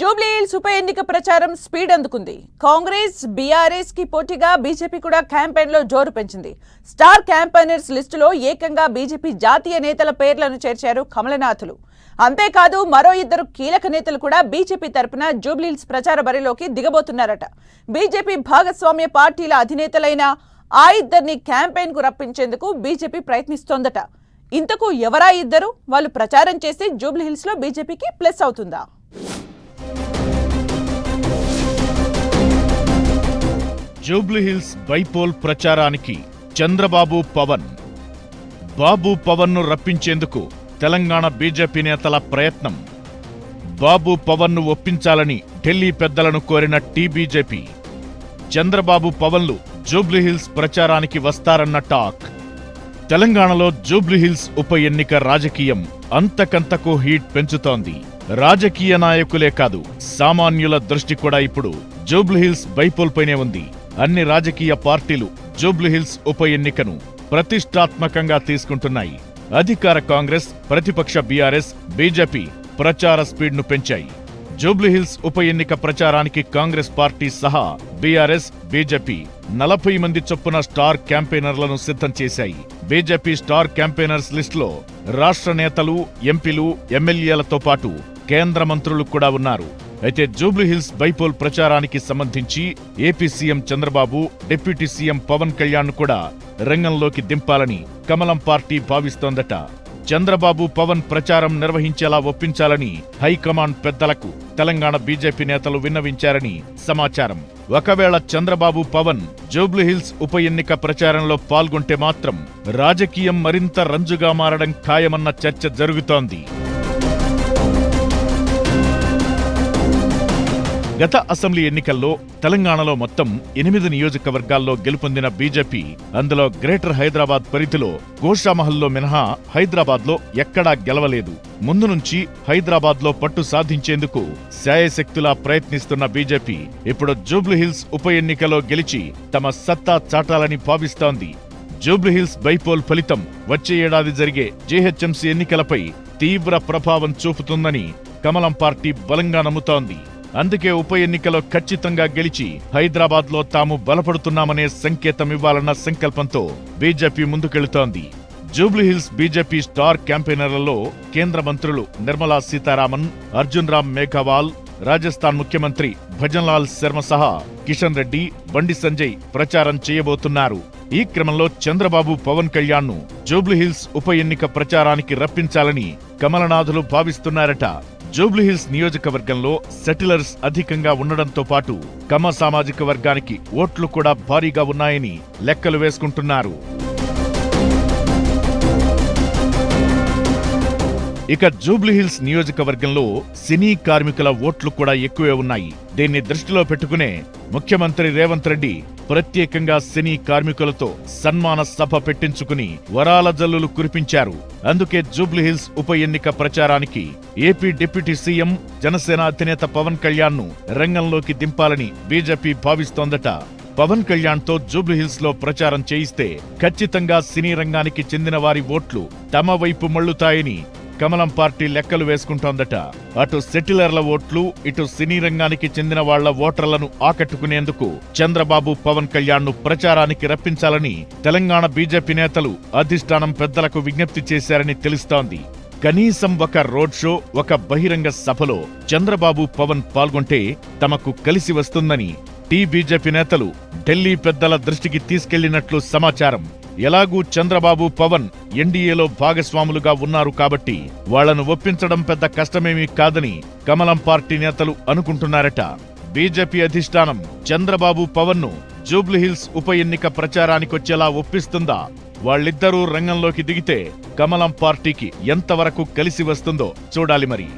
జూబ్లీహిల్స్ ఉప ఎన్నిక ప్రచారం స్పీడ్ అందుకుంది. కాంగ్రెస్ బీఆర్ఎస్కి పోటీగా బీజేపీ కూడా క్యాంపెయిన్లో జోరు పెంచింది. స్టార్ క్యాంపెయినర్స్ లిస్టులో ఏకంగా బీజేపీ జాతీయ నేతల పేర్లను చేర్చారు కమలనాథులు. అంతేకాదు మరో ఇద్దరు కీలక నేతలు కూడా బీజేపీ తరపున జూబ్లీహిల్స్ ప్రచార బరిలోకి దిగబోతున్నారట. బీజేపీ భాగస్వామ్య పార్టీల అధినేతలైన ఆ ఇద్దరిని క్యాంపెయిన్కు రప్పించేందుకు బీజేపీ ప్రయత్నిస్తోందట. ఇంతకు ఎవరా ఇద్దరు? వాళ్ళు ప్రచారం చేసి జూబ్లీహిల్స్లో బీజేపీకి ప్లస్ అవుతుందా? జూబ్లీహిల్స్ బైపోల్ ప్రచారానికి చంద్రబాబు పవన్ బాబు పవన్ను రప్పించేందుకు తెలంగాణ బీజేపీ నేతల ప్రయత్నం. బాబు పవన్ను ఒప్పించాలని ఢిల్లీ పెద్దలను కోరిన టీబీజేపీ చంద్రబాబు పవన్లు జూబ్లీహిల్స్ ప్రచారానికి వస్తారన్న టాక్. తెలంగాణలో జూబ్లీహిల్స్ ఉప ఎన్నిక రాజకీయం అంతకంతకు హీట్ పెంచుతోంది. రాజకీయ నాయకులే కాదు సామాన్యుల దృష్టి కూడా ఇప్పుడు జూబ్లీహిల్స్ బైపోల్పైనే ఉంది. అన్ని రాజకీయ పార్టీలు జూబ్లీహిల్స్ ఉప ఎన్నికను ప్రతిష్టాత్మకంగా తీసుకుంటున్నాయి. అధికార కాంగ్రెస్ ప్రతిపక్ష బీఆర్ఎస్ బీజేపీ ప్రచార స్పీడ్ను పెంచాయి. జూబ్లీహిల్స్ ఉప ఎన్నిక ప్రచారానికి కాంగ్రెస్ పార్టీ సహా బీఆర్ఎస్ బీజేపీ నలభై మంది చొప్పున స్టార్ క్యాంపెయినర్లను సిద్ధం చేశాయి. బీజేపీ స్టార్ క్యాంపెయినర్స్ లిస్టులో రాష్ట్ర నేతలు ఎంపీలు ఎమ్మెల్యేలతో పాటు కేంద్ర మంత్రులు కూడా ఉన్నారు. అయితే జూబ్లీహిల్స్ బైపోల్ ప్రచారానికి సంబంధించి AP CM Chandrababu deputy CM Pawan Kalyan కూడా రంగంలోకి దింపాలని కమలం పార్టీ భావిస్తోందట. చంద్రబాబు పవన్ ప్రచారం నిర్వహించేలా ఒప్పించాలని హైకమాండ్ పెద్దలకు తెలంగాణ బీజేపీ నేతలు విన్నవించారని సమాచారం. ఒకవేళ చంద్రబాబు పవన్ జూబ్లీహిల్స్ ఉప ఎన్నిక ప్రచారంలో పాల్గొంటే మాత్రం రాజకీయం మరింత రంజుగా మారడం ఖాయమన్న చర్చ జరుగుతోంది. గత అసెంబ్లీ ఎన్నికల్లో తెలంగాణలో మొత్తం ఎనిమిది నియోజకవర్గాల్లో గెలుపొందిన బీజేపీ అందులో గ్రేటర్ హైదరాబాద్ పరిధిలో గోషామహల్లో మినహా హైదరాబాద్లో ఎక్కడా గెలవలేదు. ముందు నుంచి హైదరాబాద్లో పట్టు సాధించేందుకు శాయశక్తులా ప్రయత్నిస్తున్న బీజేపీ ఇప్పుడు జూబ్లీహిల్స్ ఉప ఎన్నికలో గెలిచి తమ సత్తా చాటాలని భావిస్తోంది. జూబ్లీహిల్స్ బైపోల్ ఫలితం వచ్చే ఏడాది జరిగే జీహెచ్ఎంసీ ఎన్నికలపై తీవ్ర ప్రభావం చూపుతుందని కమలం పార్టీ బలంగా నమ్ముతోంది. అందుకే ఉప ఎన్నికలో ఖచ్చితంగా గెలిచి హైదరాబాద్లో తాము బలపడుతున్నామనే సంకేతం ఇవ్వాలన్న సంకల్పంతో బీజేపీ ముందుకెళుతోంది. జూబ్లీహిల్స్ బీజేపీ స్టార్ క్యాంపెయినర్లలో కేంద్ర మంత్రులు నిర్మలా సీతారామన్ అర్జున్ రామ్ మేఘవాల్ రాజస్థాన్ ముఖ్యమంత్రి భజన్లాల్ శర్మ సహా కిషన్ రెడ్డి బండి సంజయ్ ప్రచారం చేయబోతున్నారు. ఈ క్రమంలో చంద్రబాబు పవన్ కళ్యాణ్ను జూబ్లీహిల్స్ ఉప ఎన్నిక ప్రచారానికి రప్పించాలని కమలనాథులు భావిస్తున్నారట. జూబ్లీహిల్స్ నియోజకవర్గంలో సెటిలర్స్ అధికంగా ఉండడంతో పాటు కమ సామాజిక వర్గానికి ఓట్లు కూడా భారీగా ఉన్నాయని లెక్కలు వేసుకుంటున్నారు. ఇక జూబ్లీహిల్స్ నియోజకవర్గంలో సినీ కార్మికుల ఓట్లు కూడా ఎక్కువే ఉన్నాయి. దీన్ని దృష్టిలో పెట్టుకునే ముఖ్యమంత్రి రేవంత్ రెడ్డి ప్రత్యేకంగా సినీ కార్మికులతో సన్మాన సభ పెట్టించుకుని వరాల జల్లులు కురిపించారు. అందుకే జూబ్లీహిల్స్ ఉప ఎన్నిక ప్రచారానికి ఏపీ డిప్యూటీ సీఎం జనసేన అధినేత పవన్ కళ్యాణ్ను రంగంలోకి దింపాలని బీజేపీ భావిస్తోందట. పవన్ కళ్యాణ్తో జూబ్లీహిల్స్లో ప్రచారం చేయిస్తే ఖచ్చితంగా సినీ రంగానికి చెందిన వారి ఓట్లు తమ వైపు మళ్ళుతాయని కమలం పార్టీ లెక్కలు వేసుకుంటోందట. అటు సెటిలర్ల ఓట్లు ఇటు సినీ రంగానికి చెందిన వాళ్ళ ఓటర్లను ఆకట్టుకునేందుకు చంద్రబాబు పవన్ కళ్యాణ్ను ప్రచారానికి రప్పించాలని తెలంగాణ బీజేపీ నేతలు అధిష్టానం పెద్దలకు విజ్ఞప్తి చేశారని తెలుస్తోంది. కనీసం ఒక రోడ్ షో ఒక బహిరంగ సభలో చంద్రబాబు పవన్ పాల్గొంటే తమకు కలిసి వస్తుందని టీ బీజేపీ నేతలు ఢిల్లీ పెద్దల దృష్టికి తీసుకెళ్ళినట్లు సమాచారం. ఎలాగూ చంద్రబాబు పవన్ ఎన్డీఏలో భాగస్వాములుగా ఉన్నారు కాబట్టి వాళ్ళను ఒప్పించడం పెద్ద కష్టమేమీ కాదని కమలం పార్టీ నేతలు అనుకుంటున్నారట. బీజేపీ అధిష్టానం చంద్రబాబు పవన్ను జూబ్లీహిల్స్ ఉప ఎన్నిక ప్రచారానికొచ్చేలా ఒప్పిస్తుందా? వాళ్ళిద్దరూ రంగంలోకి దిగితే కమలం పార్టీకి ఎంతవరకు కలిసి వస్తుందో చూడాలి మరి.